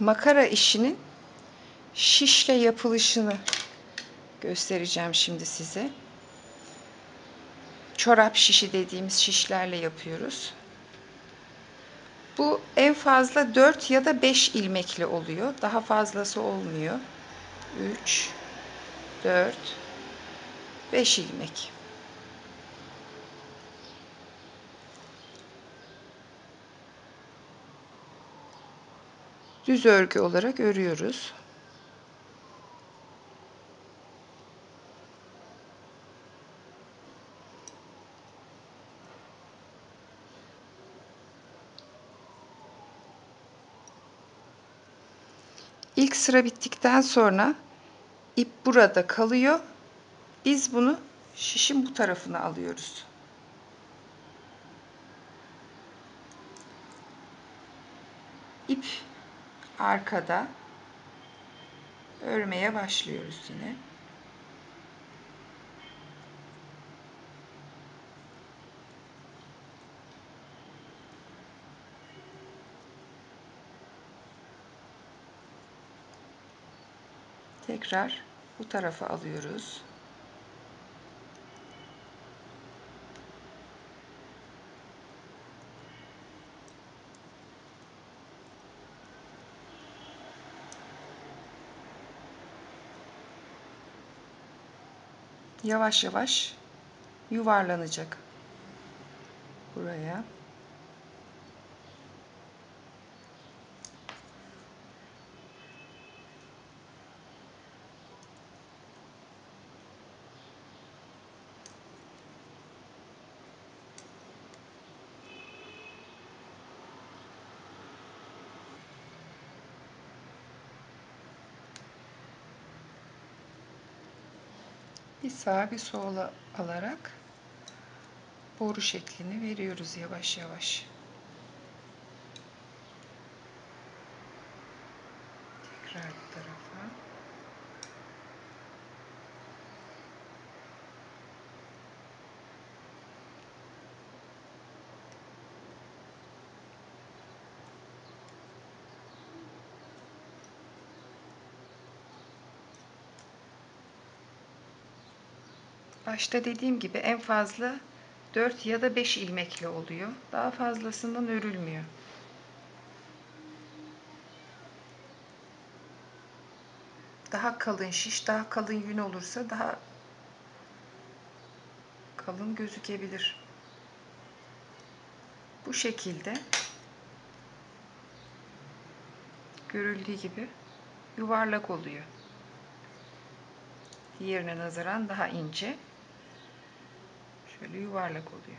makara işinin şişle yapılışını göstereceğim şimdi size. Çorap şişi dediğimiz şişlerle yapıyoruz. Bu en fazla 4 ya da 5 ilmekli oluyor. Daha fazlası olmuyor. 3 4 5 ilmek. Düz örgü olarak örüyoruz. İlk sıra bittikten sonra ip burada kalıyor. Biz bunu şişin bu tarafına alıyoruz. İp arkada örmeye başlıyoruz yine. Tekrar bu tarafa alıyoruz. Yavaş yavaş yuvarlanacak. Buraya. Bir sağa bir sola alarak boru şeklini veriyoruz yavaş yavaş. Tekrar bu tarafa. Başta dediğim gibi en fazla 4 ya da 5 ilmekli oluyor. Daha fazlasından örülmüyor. Daha kalın şiş, daha kalın yün olursa daha kalın gözükebilir. Bu şekilde görüldüğü gibi yuvarlak oluyor. Diğerine nazaran daha ince. Şöyle yuvarlak oluyor.